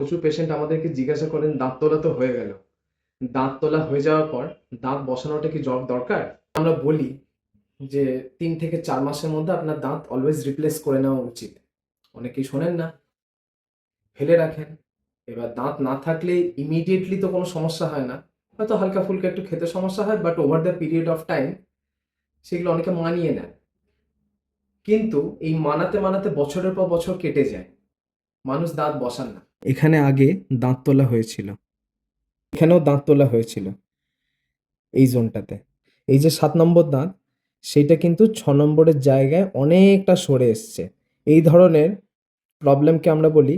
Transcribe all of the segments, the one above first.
প্রচুর পেশেন্ট আমাদেরকে জিজ্ঞাসা করেন, দাঁত তোলা তো হয়ে গেল। দাঁত তোলা হয়ে যাওয়ার পর, দাঁত বসানোটা কি জব দরকার? আমরা বলি যে, তিন থেকে চার মাসের মধ্যে আপনার দাঁত অলওয়েজ রিপ্লেস করে নেওয়া উচিত। অনেকেই শোনেন না। ফেলে রাখেন। এবার দাঁত না থাকলে ইমিডিয়েটলি তো কোনো সমস্যা হয় না। হয়তো হালকা ফুলকা একটু খেতে সমস্যা হয় but over the period of time সেগুলো অনেকে মানিয়ে নেয় কিন্তু এই মানাতে মানাতে বছরের পর বছর কেটে যায়। মানুষ দাঁত বসান না। এখানে আগে দাঁত তোলা হয়েছিল। এখানেও দাঁত তোলা হয়েছিল এই জোনটাতে। এই যে সাত নম্বর দাঁত, সেইটা কিন্তু ছ নম্বরের জায়গায় অনেকটা সরে এসছে। এই ধরনের প্রবলেমকে আমরা বলি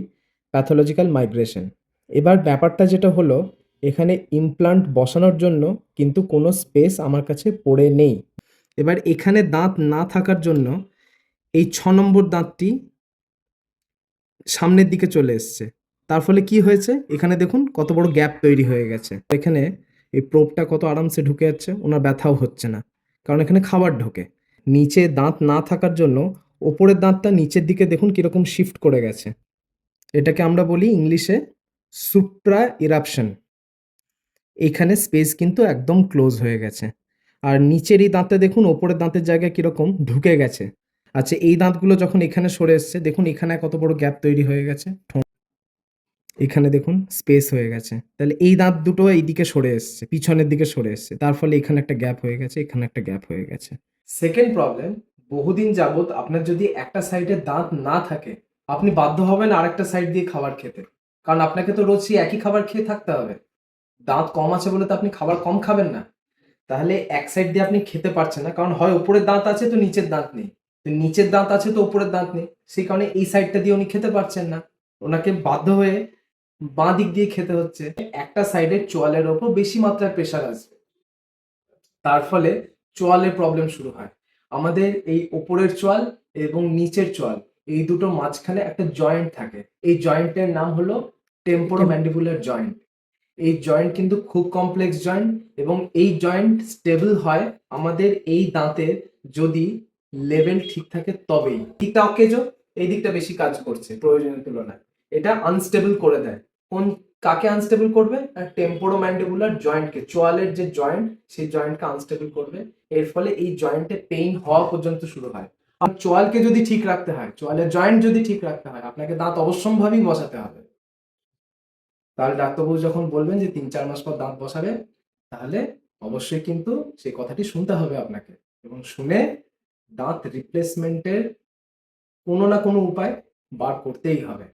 প্যাথোলজিক্যাল মাইগ্রেশন। এবার ব্যাপারটা যেটা হলো, এখানে ইমপ্লান্ট বসানোর জন্য কিন্তু কোনো স্পেস আমার কাছে পড়ে নেই। এবার এখানে দাঁত না থাকার জন্য এই ছ নম্বর দাঁতটি সামনের দিকে চলে এসছে। তার ফলে কি হয়েছে? এখানে দেখুন কত বড় গ্যাপ তৈরি হয়ে গেছে। এখানে এই প্রোপটা কত আরামসে ঢুকে যাচ্ছে, ওনার ব্যথাও হচ্ছে না। কারণ এখানে খাবার ঢোকে। নিচে দাঁত না থাকার জন্য ওপরের দাঁতটা নিচের দিকে দেখুন কীরকম শিফট করে গেছে। এটাকে আমরা বলি ইংলিশে সুপ্রা ইরাপশন এখানে স্পেস কিন্তু একদম ক্লোজ হয়ে গেছে। আর নিচেরই দাঁতে দেখুন, ওপরের দাঁতের জায়গায় কীরকম ঢুকে গেছে। আচ্ছা এই দাঁতগুলো যখন এখানে সরে এসছে, দেখুন এখানে কত বড় গ্যাপ তৈরি হয়ে গেছে। এখানে দেখুন স্পেস হয়ে গেছে। তাহলে এই দাঁত দুটো এইদিকে সরে এসছে, পিছনের দিকে সরে এসছে। তার ফলে এখানে একটা গ্যাপ হয়ে গেছে, এখানে একটা গ্যাপ হয়ে গেছে। সেকেন্ড প্রবলেম বহুদিন যাবত আপনার যদি একটা সাইডে দাঁত না থাকে, আপনি বাধ্য হবেন আরেকটা সাইড দিয়ে খাবার খেতে। কারণ আপনাকে তো রোজ সেই একই খাবার খেয়ে থাকতে হবে। দাঁত কম আছে বলে তো আপনি খাবার কম খাবেন না। তাহলে এক সাইড দিয়ে আপনি খেতে পারছেন না, কারণ হয় উপরের দাঁত আছে তো নিচের দাঁত নেই। তো নিচের দাঁত আছে তো উপরের দাঁত নেই। সেই কারণে এই সাইডটা দিয়ে উনি খেতে পারছেন না। ওনাকে বাধ্য হয়ে বাঁ দিক দিয়ে খেতে হচ্ছে। একটা সাইডে চোয়ালের ওপর বেশি মাত্রায় প্রেশার আসবে। তার ফলে চোয়ালের প্রবলেম শুরু হয়। আমাদের এই ওপরের চোয়াল এবং নিচের চোয়াল, এই দুটো মাঝখানে একটা জয়েন্ট থাকে। এই জয়েন্টের নাম হলো টেম্পোরোম্যান্ডিবুলার জয়েন্ট এই জয়েন্ট কিন্তু খুব কমপ্লেক্স জয়েন্ট এবং এই জয়েন্ট স্টেবল হয় আমাদের এই দাঁতের যদি লেভেল ঠিক থাকে তবেই। দিকটা অকেজো, এই দিকটা বেশি কাজ করছে প্রয়োজনের তুলনায়। এটা আনস্টেবল করে দেয়। কোন, কাকে আনস্টেবল করবে? টেম্পোরোম্যান্ডিবুলার জয়েন্টকে চোয়ালের যে জয়েন্ট সেই জয়েন্টকে আনস্টেবল করবে। এর ফলে এই জয়েন্টে পেইন হওয়া পর্যন্ত শুরু হয়। আর চোয়ালকে যদি ঠিক রাখতে হয়, চোয়ালের জয়েন্ট যদি ঠিক রাখতে হয়, আপনাকে দাঁত অবশ্যম্ভাবী বসাতে হবে। তাহলে ডাক্তারবাবু যখন বলবেন যে তিন চার মাস পর দাঁত বসাবে, তাহলে অবশ্যই কিন্তু সেই কথাটি শুনতে হবে আপনাকে। এবং শুনে দাঁত রিপ্লেসমেন্টের কোনো না কোনো উপায় বার করতেই হবে।